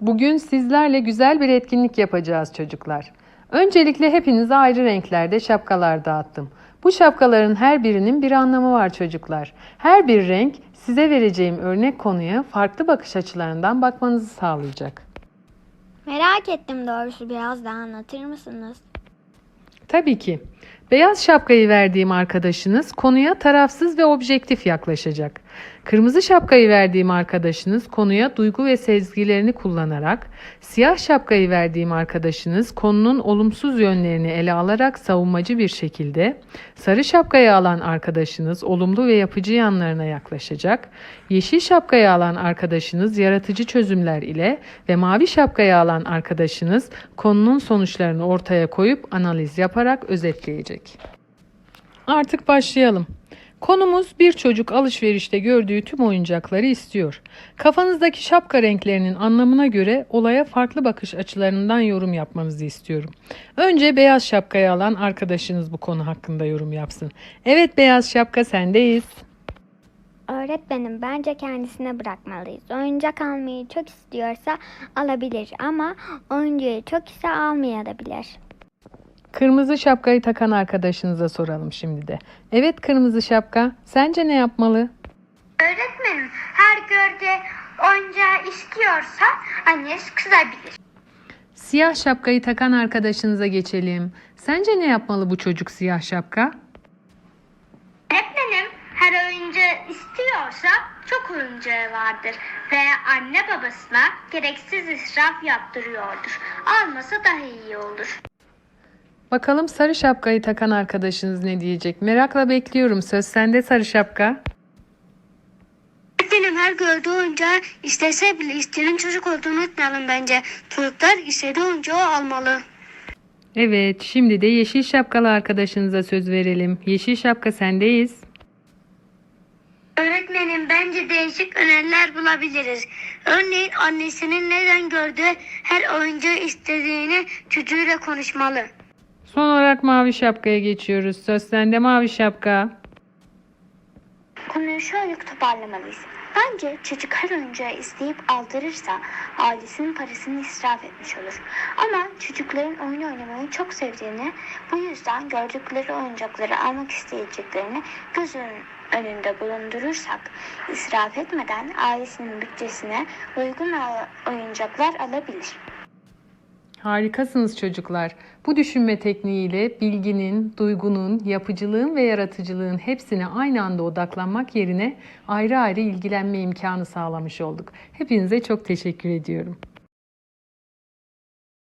Bugün sizlerle güzel bir etkinlik yapacağız çocuklar. Öncelikle hepinize ayrı renklerde şapkalar dağıttım. Bu şapkaların her birinin bir anlamı var çocuklar. Her bir renk size vereceğim örnek konuya farklı bakış açılarından bakmanızı sağlayacak. Merak ettim doğrusu biraz daha anlatır mısınız? Tabii ki. Beyaz şapkayı verdiğim arkadaşınız konuya tarafsız ve objektif yaklaşacak. Kırmızı şapkayı verdiğim arkadaşınız konuya duygu ve sezgilerini kullanarak, siyah şapkayı verdiğim arkadaşınız konunun olumsuz yönlerini ele alarak savunmacı bir şekilde, sarı şapkayı alan arkadaşınız olumlu ve yapıcı yanlarına yaklaşacak, yeşil şapkayı alan arkadaşınız yaratıcı çözümler ile ve mavi şapkayı alan arkadaşınız konunun sonuçlarını ortaya koyup analiz yaparak özetleyecek. Artık başlayalım. Konumuz bir çocuk alışverişte gördüğü tüm oyuncakları istiyor. Kafanızdaki şapka renklerinin anlamına göre olaya farklı bakış açılarından yorum yapmanızı istiyorum. Önce beyaz şapkayı alan arkadaşınız bu konu hakkında yorum yapsın. Evet beyaz şapka sendeyiz. Öğretmenim bence kendisine bırakmalıyız. Oyuncak almayı çok istiyorsa alabilir ama oyuncağı çok ise almayabilir. Kırmızı şapkayı takan arkadaşınıza soralım şimdi de. Evet kırmızı şapka, sence ne yapmalı? Öğretmenim her gördüğü oyuncağı istiyorsa annesi kızabilir. Siyah şapkayı takan arkadaşınıza geçelim. Sence ne yapmalı bu çocuk siyah şapka? Öğretmenim her oyuncağı istiyorsa çok oyuncağı vardır ve anne babasına gereksiz israf yaptırıyordur. Almasa daha iyi olur. Bakalım sarı şapkayı takan arkadaşınız ne diyecek? Merakla bekliyorum. Söz sende sarı şapka. Öğretmenim her gördüğü oyuncağı istese bile isteyenin çocuk olduğunu unutmayalım bence. Çocuklar istediği oyuncağı almalı. Evet, şimdi de yeşil şapkalı arkadaşınıza söz verelim. Yeşil şapka sendeyiz. Öğretmenim bence değişik öneriler bulabiliriz. Örneğin annesinin neden gördüğü her oyuncağı istediğini çocuğuyla konuşmalı. Son olarak mavi şapkaya geçiyoruz. Söz sende mavi şapka. Konuyu şöyle toparlamalıyız. Bence çocuk her oyuncağı isteyip aldırırsa ailesinin parasını israf etmiş olur. Ama çocukların oyun oynamayı çok sevdiğini, bu yüzden gördükleri oyuncakları almak isteyeceklerini göz ön- önünde bulundurursak, israf etmeden ailesinin bütçesine uygun oyuncaklar alabilir. Harikasınız çocuklar. Bu düşünme tekniğiyle bilginin, duygunun, yapıcılığın ve yaratıcılığın hepsine aynı anda odaklanmak yerine ayrı ayrı ilgilenme imkanı sağlamış olduk. Hepinize çok teşekkür ediyorum.